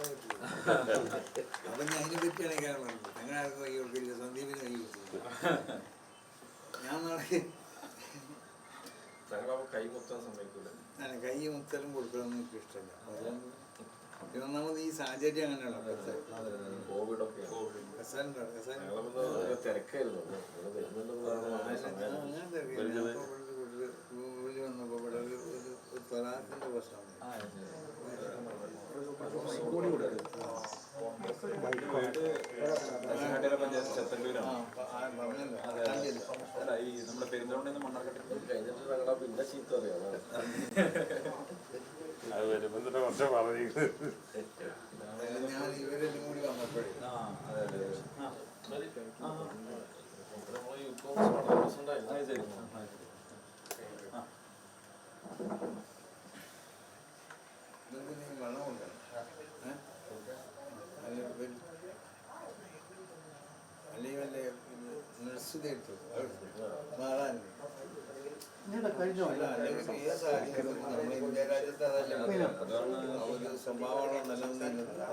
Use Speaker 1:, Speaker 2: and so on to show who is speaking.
Speaker 1: അപ്പൊ ഞാൻ അതിനെ പറ്റിയാണ് ഞാൻ പറഞ്ഞത് അങ്ങനെ ആർക്കും കൈ കൊടുക്കില്ല സന്ദീപിന് കൈ കൊടുക്കില്ല ഞാൻ നാളെ
Speaker 2: കൈ
Speaker 1: മുത്തലും കൊടുക്കണമെന്ന് എനിക്ക് ഇഷ്ടമല്ല ഒന്നാമത് ഈ സാഹചര്യം അങ്ങനെയുള്ള
Speaker 2: കോവിഡ് ഒക്കെ
Speaker 1: കസാനുണ്ടോ കസാൻ
Speaker 2: ഞങ്ങളൊന്ന് തിരക്കായിരുന്നു. ഇവിടെ വരുന്നുണ്ടെന്ന് പറഞ്ഞ സമയം
Speaker 1: അങ്ങനെ തിരക്കില്ല. ഞാൻ ഇപ്പൊ ഇവിടുത്തെ വീട്ടിൽ വീട്ടിൽ വന്നപ്പോ ഇവിടെ ഒരു ഒരു- ഒരു തൊലാത്തിന്റെ പ്രശ്നമാണ് ആ,
Speaker 3: ശരി ആ.
Speaker 1: നിങ്ങൾക്ക് നീ വെള്ളം കൊണ്ടുവരണം. അല്ലെങ്കിൽ വല്ല നഴ്സ് എടുത്തു മാറാൻ നിലനിന്നിരുന്നത് ആ നിലയ്ക്ക് പോയാൽ